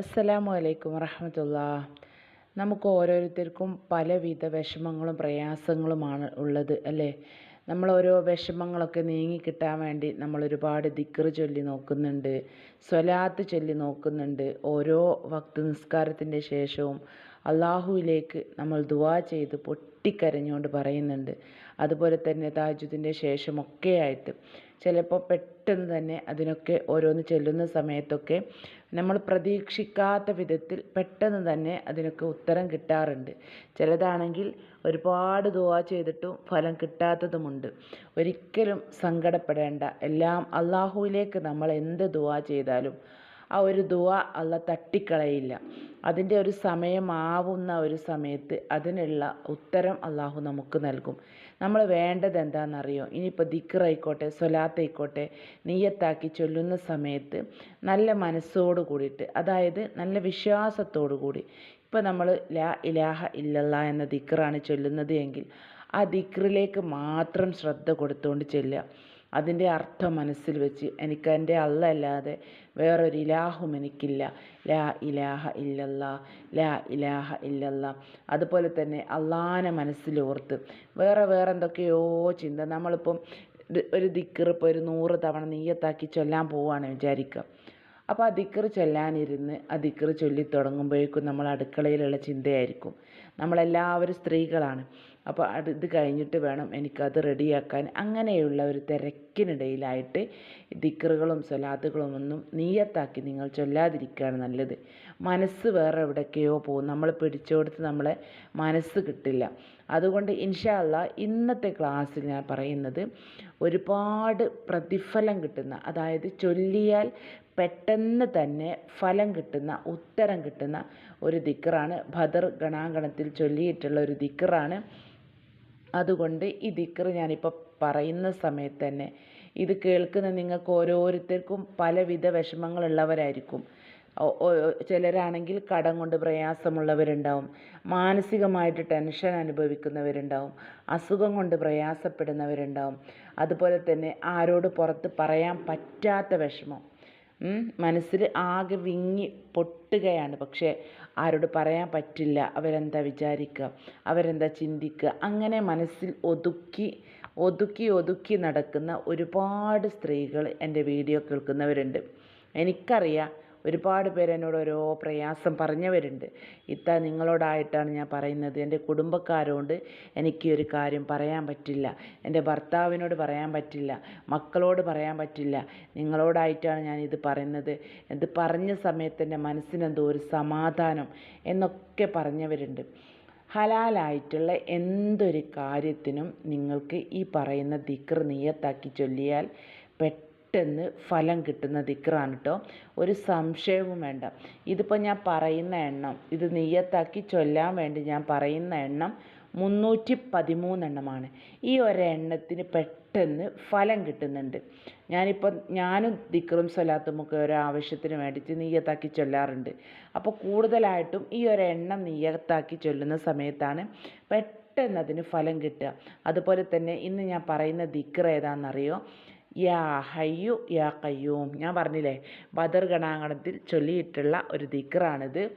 അസ്സലാമു അലൈക്കും വറഹമത്തുള്ള. നമുക്ക് ഓരോരുത്തർക്കും പലവിധ വിഷമങ്ങളും പ്രയാസങ്ങളുമാണ് ഉള്ളത് അല്ലേ? നമ്മൾ ഓരോ വിഷമങ്ങളൊക്കെ നീങ്ങി കിട്ടാൻ വേണ്ടി നമ്മൾ ഒരുപാട് ദിക്റ് ചൊല്ലി നോക്കുന്നുണ്ട് സ്വലാത്ത് ചൊല്ലി നോക്കുന്നുണ്ട്. ഓരോ വക്ത് നിസ്കാരത്തിന്റെ ശേഷവും അള്ളാഹുവിലേക്ക് നമ്മൾ ദുവാ ചെയ്ത് പൊട്ടിക്കരഞ്ഞുകൊണ്ട് പറയുന്നുണ്ട്. അതുപോലെ തന്നെ താജുദിന്റെ ശേഷമൊക്കെ ആയിട്ട് ചിലപ്പോൾ പെട്ടെന്ന് തന്നെ അതിനൊക്കെ ഓരോന്ന് ചെല്ലുന്ന സമയത്തൊക്കെ നമ്മൾ പ്രതീക്ഷിക്കാത്ത വിധത്തിൽ പെട്ടെന്ന് തന്നെ അതിനൊക്കെ ഉത്തരം കിട്ടാറുണ്ട്. ചിലതാണെങ്കിൽ ഒരുപാട് ദുവാ ചെയ്തിട്ടും ഫലം കിട്ടാത്തതുമുണ്ട്. ഒരിക്കലും സങ്കടപ്പെടേണ്ട. എല്ലാം അള്ളാഹുവിലേക്ക് നമ്മൾ എന്ത് ദുവാ ചെയ്താലും ആ ഒരു ദുവ അല്ല തട്ടിക്കളയില്ല. അതിന്റെ ഒരു സമയമാവുന്ന ഒരു സമയത്ത് അതിനുള്ള ഉത്തരം അള്ളാഹു നമുക്ക് നൽകും. നമ്മൾ വേണ്ടത് എന്താണെന്നറിയോ? ഇനിയിപ്പോൾ ദിക്കറായിക്കോട്ടെ സ്വലാത്തായിക്കോട്ടെ നീയത്താക്കി ചൊല്ലുന്ന സമയത്ത് നല്ല മനസ്സോട് കൂടിയിട്ട് അതായത് നല്ല വിശ്വാസത്തോടു കൂടി ഇപ്പോൾ നമ്മൾ ലാ ഇലാഹ ഇല്ലല്ല എന്ന ദിക്കറാണ് ചൊല്ലുന്നത് എങ്കിൽ ആ ദിക്റിലേക്ക് മാത്രം ശ്രദ്ധ കൊടുത്തുകൊണ്ട് ചെല്ലുക. അതിന്റെ അർത്ഥം മനസ്സിൽ വെച്ച് എനിക്ക് എന്റെ അല്ല അല്ലാതെ വേറൊരു ഇലാഹും എനിക്കില്ല. ലാ ഇലാഹ ഇല്ലല്ല ലാ ഇലാഹ ഇല്ലല്ല. അതുപോലെ തന്നെ അള്ളാനെ മനസ്സിലോർത്ത്. വേറെ വേറെ എന്തൊക്കെയോ ചിന്ത. നമ്മളിപ്പം ഒരു ദിക്കറ് ഇപ്പോൾ ഒരു നൂറ് തവണ നീയത്താക്കി ചൊല്ലാൻ പോവുകയാണ് വിചാരിക്കുക അപ്പോൾ ആ ദിക്കറ് ചൊല്ലാനിരുന്ന് ആ ദിക്കറ് ചൊല്ലി തുടങ്ങുമ്പോഴേക്കും നമ്മൾ അടുക്കളയിലുള്ള ചിന്തയായിരിക്കും. നമ്മളെല്ലാവരും സ്ത്രീകളാണ്. അപ്പോൾ അത് ഇത് കഴിഞ്ഞിട്ട് വേണം എനിക്കത് റെഡിയാക്കാൻ. അങ്ങനെയുള്ള ഒരു തിരക്കിനിടയിലായിട്ട് ദിക്കറുകളും സ്വലാത്തുകളും ഒന്നും നീയത്താക്കി നിങ്ങൾ ചൊല്ലാതിരിക്കുകയാണ് നല്ലത്. മനസ്സ് വേറെ എവിടേക്കെയോ പോകും. നമ്മൾ പിടിച്ചോടുത്ത് നമ്മളെ മനസ്സ് കിട്ടില്ല. അതുകൊണ്ട് ഇൻഷാല്ല ഇന്നത്തെ ക്ലാസ്സിൽ ഞാൻ പറയുന്നത് ഒരുപാട് പ്രതിഫലം കിട്ടുന്ന അതായത് ചൊല്ലിയാൽ പെട്ടെന്ന് തന്നെ ഫലം കിട്ടുന്ന ഉത്തരം കിട്ടുന്ന ഒരു ദിക്കറാണ് ഭദർ ഗണാങ്കണത്തിൽ ചൊല്ലിയിട്ടുള്ള ഒരു ദിക്കറാണ് അതുകൊണ്ട് ഈ ദിക്കറ് ഞാനിപ്പോൾ പറയുന്ന സമയത്ത് തന്നെ ഇത് കേൾക്കുന്ന നിങ്ങൾക്ക് ഓരോരുത്തർക്കും പലവിധ വിഷമങ്ങളുള്ളവരായിരിക്കും. ചിലരാണെങ്കിൽ കടം കൊണ്ട് പ്രയാസമുള്ളവരുണ്ടാവും. മാനസികമായിട്ട് ടെൻഷൻ അനുഭവിക്കുന്നവരുണ്ടാവും. അസുഖം കൊണ്ട് പ്രയാസപ്പെടുന്നവരുണ്ടാവും. അതുപോലെ തന്നെ ആരോട് പുറത്ത് പറയാൻ പറ്റാത്ത വിഷമം. മനസ്സിൽ ആകെ വിങ്ങി പൊട്ടുകയാണ്. പക്ഷേ ആരോട് പറയാൻ പറ്റില്ല. അവരെന്താ വിചാരിക്കുക അവരെന്താ ചിന്തിക്കുക അങ്ങനെ മനസ്സിൽ ഒതുക്കി ഒതുക്കി ഒതുക്കി നടക്കുന്ന ഒരുപാട് സ്ത്രീകൾ എന്റെ വീഡിയോ കേൾക്കുന്നവരുണ്ട്. എനിക്കറിയാം ഒരുപാട് പേര് എന്നോട് ഓരോ പ്രയാസം പറഞ്ഞവരുണ്ട്. ഇത്ത നിങ്ങളോടായിട്ടാണ് ഞാൻ പറയുന്നത്. എന്റെ കുടുംബക്കാരോണ്ട് എനിക്ക് ഒരു കാര്യം പറയാൻ പറ്റില്ല. എന്റെ ഭർത്താവിനോട് പറയാൻ പറ്റില്ല. മക്കളോട് പറയാൻ പറ്റില്ല. നിങ്ങളോടായിട്ടാണ് ഞാൻ ഇത് പറയുന്നത്. ഇത് പറഞ്ഞ സമയത്ത് എന്റെ മനസ്സിനെന്തോ ഒരു സമാധാനം എന്നൊക്കെ പറഞ്ഞവരുണ്ട്. ഹലാലായിട്ടുള്ള എന്തൊരു കാര്യത്തിനും നിങ്ങൾക്ക് ഈ പറയുന്ന ദിക്ർ നിയത്താക്കി ചൊല്ലിയാൽ പെട്ടെന്ന് പെട്ടെന്ന് ഫലം കിട്ടുന്ന ദിക്റാണ് കേട്ടോ ഒരു സംശയവും വേണ്ട. ഇതിപ്പോൾ ഞാൻ പറയുന്ന എണ്ണം ഇത് നെയ്യത്താക്കി ചൊല്ലാൻ വേണ്ടി ഞാൻ പറയുന്ന എണ്ണം മുന്നൂറ്റി പതിമൂന്നെണ്ണമാണ് ഈ ഒരെണ്ണത്തിന് പെട്ടെന്ന് ഫലം കിട്ടുന്നുണ്ട്. ഞാനിപ്പോൾ ഞാനും ദിക്റും സ്വലാത്തുമൊക്കെ ഒരു ആവശ്യത്തിന് വേണ്ടിയിട്ട് നെയ്യത്താക്കി ചൊല്ലാറുണ്ട്. അപ്പോൾ കൂടുതലായിട്ടും ഈ ഒരെണ്ണം നെയ്യത്താക്കി ചൊല്ലുന്ന സമയത്താണ് പെട്ടെന്ന് അതിന് ഫലം കിട്ടുക. അതുപോലെ തന്നെ ഇന്ന് ഞാൻ പറയുന്ന ദിക്ർ ഏതാണെന്നറിയോ? യാ ഹയ്യു യാ കയ്യൂം ഞാൻ പറഞ്ഞില്ലേ ബദർ ഗണാങ്കണത്തിൽ ചൊല്ലിയിട്ടുള്ള ഒരു ദിക്റാണിത്.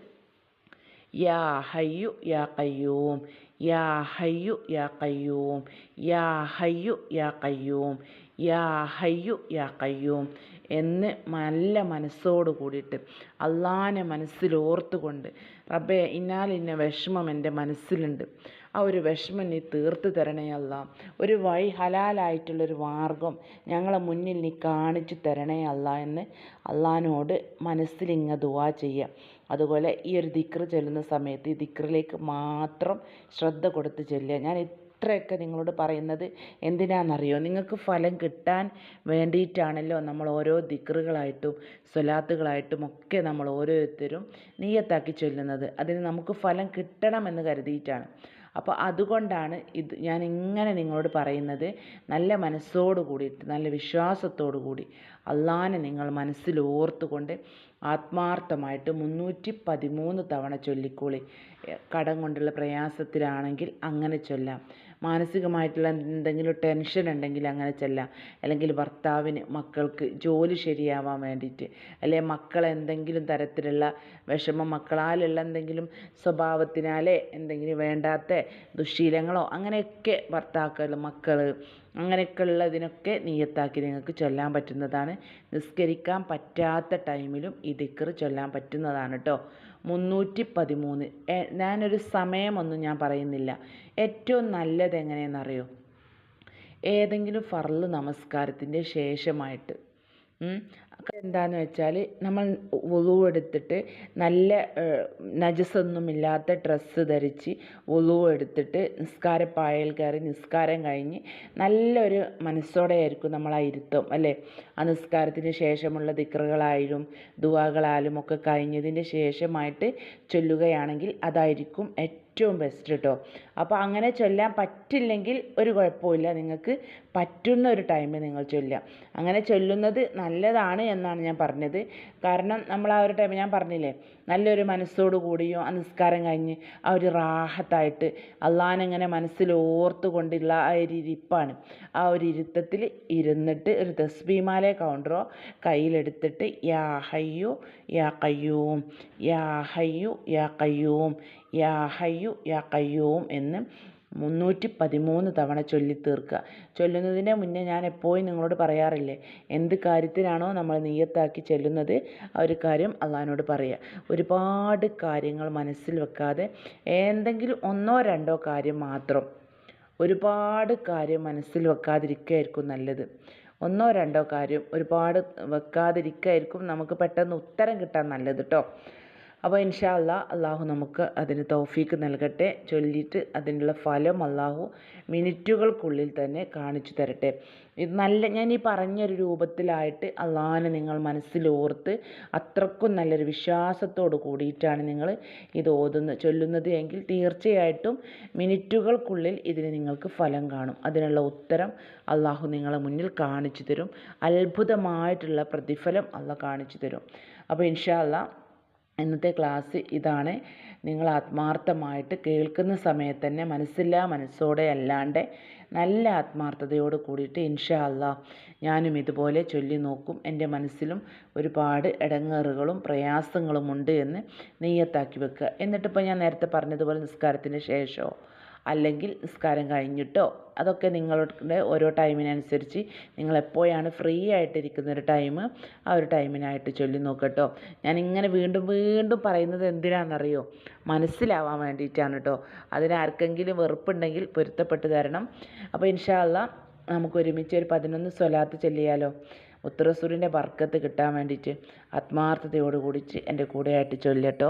യാ ഹയ്യു യാ കയ്യൂം യാ ഹയ്യു യാ കയ്യൂം യാ ഹയ്യു യാ കയ്യൂം യാ ഹയ്യു യാ കയ്യൂം എന്ന് നല്ല മനസ്സോട് കൂടിയിട്ട് അള്ളാഹാനെ മനസ്സിലോർത്തുകൊണ്ട് റബ്ബേ ഇന്നാലിന്ന വിഷമം എന്റെ മനസ്സിലുണ്ട്. ആ ഒരു വിഷമം നീ തീർത്ത് തരണേ അല്ല. ഒരു വഴി ഹലാലായിട്ടുള്ളൊരു മാർഗം ഞങ്ങളെ മുന്നിൽ നീ കാണിച്ചു തരണേ അല്ല എന്ന് അള്ളഹാനോട് മനസ്സിലിങ്ങ ദുവാ ചെയ്യുക അതുപോലെ ഈ ഒരു ദിക്ർ ചെല്ലുന്ന സമയത്ത് ഈ ദിക്റിലേക്ക് മാത്രം ശ്രദ്ധ കൊടുത്ത് ചെല്ലുക. ഞാൻ ഇത്രയൊക്കെ നിങ്ങളോട് പറയുന്നത് എന്തിനാണെന്നറിയോ നിങ്ങൾക്ക് ഫലം കിട്ടാൻ വേണ്ടിയിട്ടാണല്ലോ നമ്മൾ ഓരോ ദിക്റുകളായിട്ടും സ്വലാത്തുകളായിട്ടും ഒക്കെ നമ്മൾ ഓരോരുത്തരും നീയത്താക്കി ചൊല്ലുന്നത്. അതിന് നമുക്ക് ഫലം കിട്ടണമെന്ന് കരുതിയിട്ടാണ്. അപ്പോൾ അതുകൊണ്ടാണ് ഇത് ഞാൻ ഇങ്ങനെ നിങ്ങളോട് പറയുന്നത്. നല്ല മനസ്സോട് കൂടിയിട്ട് നല്ല വിശ്വാസത്തോടു കൂടി അള്ളാനെ നിങ്ങൾ മനസ്സിൽ ഓർത്തുകൊണ്ട് ആത്മാർത്ഥമായിട്ട് മുന്നൂറ്റി പതിമൂന്ന് തവണ ചൊല്ലിക്കോളി. കടം കൊണ്ടുള്ള പ്രയാസത്തിലാണെങ്കിൽ അങ്ങനെ ചൊല്ലാം. മാനസികമായിട്ടുള്ള എന്തെങ്കിലും ടെൻഷൻ ഉണ്ടെങ്കിൽ അങ്ങനെ ചൊല്ലാം. അല്ലെങ്കിൽ ഭർത്താവിന് മക്കൾക്ക് ജോലി ശരിയാവാൻ വേണ്ടിയിട്ട്. അല്ലെങ്കിൽ മക്കൾ എന്തെങ്കിലും തരത്തിലുള്ള വിഷമം മക്കളാലുള്ള എന്തെങ്കിലും സ്വഭാവത്തിനാലേ എന്തെങ്കിലും വേണ്ടാത്ത ദുശ്ശീലങ്ങളോ അങ്ങനെയൊക്കെ ഭർത്താക്കൾ മക്കൾ അങ്ങനെയൊക്കെ ഉള്ളതിനൊക്കെ നീയത്താക്കി നിങ്ങൾക്ക് ചൊല്ലാൻ പറ്റുന്നതാണ്. നിസ്കരിക്കാൻ പറ്റാത്ത ടൈമിലും ഈ ദിക്കർ ചൊല്ലാൻ പറ്റുന്നതാണ് കേട്ടോ മുന്നൂറ്റി പതിമൂന്ന് ഞാനൊരു സമയമൊന്നും ഞാൻ പറയുന്നില്ല. ഏറ്റവും നല്ലത് എങ്ങനെയെന്നറിയോ ഏതെങ്കിലും ഫർൾ നമസ്കാരത്തിന്റെ ശേഷമായിട്ട് എന്താണെന്ന് വെച്ചാൽ നമ്മൾ വുളു എടുത്തിട്ട് നല്ല നജസൊന്നുമില്ലാത്ത ഡ്രസ്സ് ധരിച്ച് വുളു എടുത്തിട്ട് നിസ്കാരപ്പായയിൽ കയറി നിസ്കാരം കഴിഞ്ഞ് നല്ലൊരു മനസ്സോടെ ആയിരിക്കും നമ്മൾ ആ ഇരുത്തം അല്ലേ? ആ നിസ്കാരത്തിന് ശേഷമുള്ള ദിക്റുകളായാലും ദുവാകളായാലും ഒക്കെ കഴിഞ്ഞതിന് ശേഷമായിട്ട് ചൊല്ലുകയാണെങ്കിൽ അതായിരിക്കും ഏറ്റവും ബെസ്റ്റ് കേട്ടോ അപ്പോൾ അങ്ങനെ ചൊല്ലാൻ പറ്റില്ലെങ്കിൽ ഒരു കുഴപ്പമില്ല. നിങ്ങൾക്ക് പറ്റുന്ന ഒരു ടൈമിൽ നിങ്ങൾ ചൊല്ലുക. അങ്ങനെ ചൊല്ലുന്നത് നല്ലതാണ് എന്നാണ് ഞാൻ പറഞ്ഞത്. കാരണം നമ്മൾ ആ ഒരു ടൈം ഞാൻ പറഞ്ഞില്ലേ നല്ലൊരു മനസ്സോട് കൂടിയും ആ നിസ്കാരം കഴിഞ്ഞ് ആ ഒരു റാഹത്തായിട്ട് മനസ്സിൽ ഓർത്തു കൊണ്ടുള്ള ആ ഒരു ഇരിപ്പാണ്. ആ ഒരു ഇരുത്തത്തിൽ ഇരുന്നിട്ട് ഒരു തസ്ബീമാലെ കൗണ്ടറോ കയ്യിലെടുത്തിട്ട് യാ ഹയ്യു യാ കയ്യൂം യാ ഹയ്യു യാ കയ്യൂം യാ ഹയ്യു യാ കയ്യൂം എന്ന് മുന്നൂറ്റി പതിമൂന്ന് തവണ ചൊല്ലി തീർക്കുക. ചൊല്ലുന്നതിന് മുന്നേ ഞാൻ എപ്പോഴും നിങ്ങളോട് പറയാറില്ലേ എന്ത് കാര്യത്തിനാണോ നമ്മൾ നീയത്താക്കി ചൊല്ലുന്നത്? ആ ഒരു കാര്യം അള്ളഹാനോട് പറയുക ഒരുപാട് കാര്യങ്ങൾ മനസ്സിൽ വെക്കാതെ എന്തെങ്കിലും ഒന്നോ രണ്ടോ കാര്യം മാത്രം ഒരുപാട് കാര്യം മനസ്സിൽ വെക്കാതിരിക്കുകയായിരിക്കും നല്ലത്. ഒന്നോ രണ്ടോ കാര്യം ഒരുപാട് വെക്കാതിരിക്കുകയായിരിക്കും നമുക്ക് പെട്ടെന്ന് ഉത്തരം കിട്ടാൻ നല്ലത് കേട്ടോ അപ്പോൾ ഇൻഷാ അല്ലാ അള്ളാഹു നമുക്ക് അതിന് തൗഫീക്ക് നൽകട്ടെ. ചൊല്ലിയിട്ട് അതിനുള്ള ഫലം അള്ളാഹു മിനിറ്റുകൾക്കുള്ളിൽ തന്നെ കാണിച്ചു തരട്ടെ. ഇത് നല്ല ഞാൻ ഈ പറഞ്ഞൊരു രൂപത്തിലായിട്ട് അള്ളാഹിനെ നിങ്ങൾ മനസ്സിലോർത്ത് അത്രക്കും നല്ലൊരു വിശ്വാസത്തോട് കൂടിയിട്ടാണ് നിങ്ങൾ ഇത് ഓതുന്ന ചൊല്ലുന്നത് എങ്കിൽ തീർച്ചയായിട്ടും മിനിറ്റുകൾക്കുള്ളിൽ ഇതിന് നിങ്ങൾക്ക് ഫലം കാണും. അതിനുള്ള ഉത്തരം അള്ളാഹു നിങ്ങളെ മുന്നിൽ കാണിച്ചു തരും. അത്ഭുതമായിട്ടുള്ള പ്രതിഫലം അള്ളാഹ് കാണിച്ചു തരും. അപ്പോൾ ഇൻഷാ അല്ലാ ഇന്നത്തെ ക്ലാസ് ഇതാണ്. നിങ്ങൾ ആത്മാർത്ഥമായിട്ട് കേൾക്കുന്ന സമയത്ത് തന്നെ മനസ്സില്ലാ മനസ്സോടെ അല്ലാണ്ട് നല്ല ആത്മാർത്ഥതയോട് കൂടിയിട്ട് ഇൻഷാ ഞാനും ഇതുപോലെ ചൊല്ലി നോക്കും. എന്റെ മനസ്സിലും ഒരുപാട് ഇടങ്ങേറുകളും പ്രയാസങ്ങളും ഉണ്ട് എന്ന് നെയ്യത്താക്കി വെക്കുക. എന്നിട്ടിപ്പോൾ ഞാൻ നേരത്തെ പറഞ്ഞതുപോലെ നിസ്കാരത്തിന് ശേഷമോ? അല്ലെങ്കിൽ നിസ്കാരം കഴിഞ്ഞിട്ടോ? അതൊക്കെ നിങ്ങളുടെ ഓരോ ടൈമിനനുസരിച്ച് നിങ്ങൾ എപ്പോഴാണ് ഫ്രീ ആയിട്ടിരിക്കുന്ന ഒരു ടൈം ആ ഒരു ടൈമിനായിട്ട് ചൊല്ലി നോക്കട്ടോ. ഞാൻ ഇങ്ങനെ വീണ്ടും വീണ്ടും പറയുന്നത് എന്തിനാണെന്നറിയോ? മനസ്സിലാവാൻ വേണ്ടിയിട്ടാണ് കേട്ടോ അതിനാർക്കെങ്കിലും വെറുപ്പുണ്ടെങ്കിൽ പൊരുത്തപ്പെട്ട് തരണം. അപ്പോൾ ഇൻഷാല്ല നമുക്ക് ഒരുമിച്ച് ഒരു പതിനൊന്ന് സ്വലാത്ത് ചൊല്ലിയാലോ? ഉത്തരസൂരിന്റെ ബർക്കത്ത് കിട്ടാൻ വേണ്ടിയിട്ട് ആത്മാർത്ഥതയോട് കൂടിച്ച് എന്റെ കൂടെയായിട്ട് ചൊല്ലട്ടോ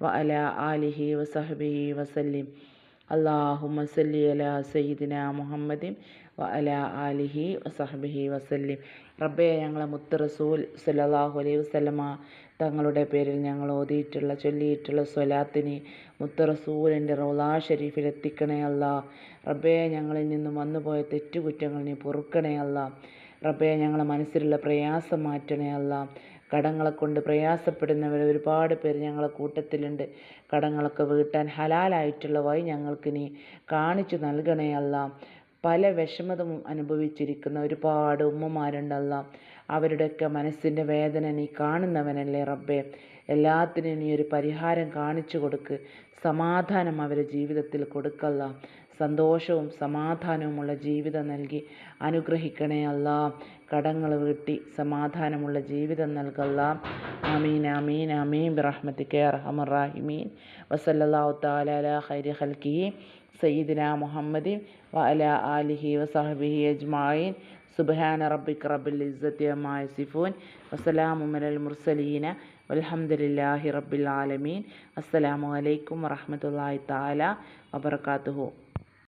വ അല ആലിഹി വസഹബിഹി വസല്ലിം. അള്ളാഹുമ സല്ലി അല സയ്യിദിന മുഹമ്മദിൻ വഅല അല ആലിഹി വസഹബിഹി വസല്ലിം. റബ്ബെ ഞങ്ങളെ മുത്ത് റസൂൽ അലൈഹി വസല്ലമ തങ്ങളുടെ പേരിൽ ഞങ്ങൾ ഓതിയിട്ടുള്ള ചൊല്ലിയിട്ടുള്ള സ്വലാത്തിന് മുത്ത് റസൂലിന്റെ റൗലാ ഷെരീഫിൽ എത്തിക്കണേ അല്ല. റബ്ബെ ഞങ്ങളിൽ നിന്നും വന്നുപോയ തെറ്റുകുറ്റങ്ങൾ നീ പൊറുക്കണേ അല്ല. റബ്ബെ ഞങ്ങളെ മനസ്സിലുള്ള പ്രയാസം മാറ്റണേ അല്ല. കടങ്ങളെ കൊണ്ട് പ്രയാസപ്പെടുന്നവർ ഒരുപാട് പേര് ഞങ്ങളെ കൂട്ടത്തിലുണ്ട്. കടങ്ങളൊക്കെ വീട്ടാൻ ഹലാലായിട്ടുള്ള വഴി ഞങ്ങൾക്ക് നീ കാണിച്ചു നൽകണേ അല്ല. പല വിഷമതവും അനുഭവിച്ചിരിക്കുന്ന ഒരുപാട് ഉമ്മമാരുണ്ടല്ല. അവരുടെയൊക്കെ മനസ്സിന്റെ വേദന നീ കാണുന്നവനല്ലേ റബ്ബേ. എല്ലാത്തിനും നീ ഒരു പരിഹാരം കാണിച്ചു കൊടുക്ക്. സമാധാനം അവരുടെ ജീവിതത്തിൽ കൊടുക്കല്ല. സന്തോഷവും സമാധാനവുമുള്ള ജീവിതം നൽകി അനുഗ്രഹിക്കണേ അല്ല. കടങ്ങൾ വീട്ടി സമാധാനമുള്ള ജീവിതം നൽകല്ല. ആമീൻ ആമീൻ ആമീൻ. ബിറഹ്മത്തിക്ക് അറഹമുറാഹിമീൻ വസല്ലാഹു താല ഖൈരി ഖൽക്കി സയ്യിദിന മുഹമ്മദ് വഅല ആലിഹി വസഹബിഹി അജ്മായിൻ സുബ്ഹാന റബ്ബിക റബ്ബിൽ ഇസ്സത്യമായ അമ്മാ യസിഫൂൻ. വസലാമു അലൽ മുർസലീന. വൽഹംദുലില്ലാഹി റബ്ബിൽ ആലമീൻ. അസ്സലാമു അലൈക്കും വറഹ്മത്തുള്ളാഹി തആല വബറകാതുഹു.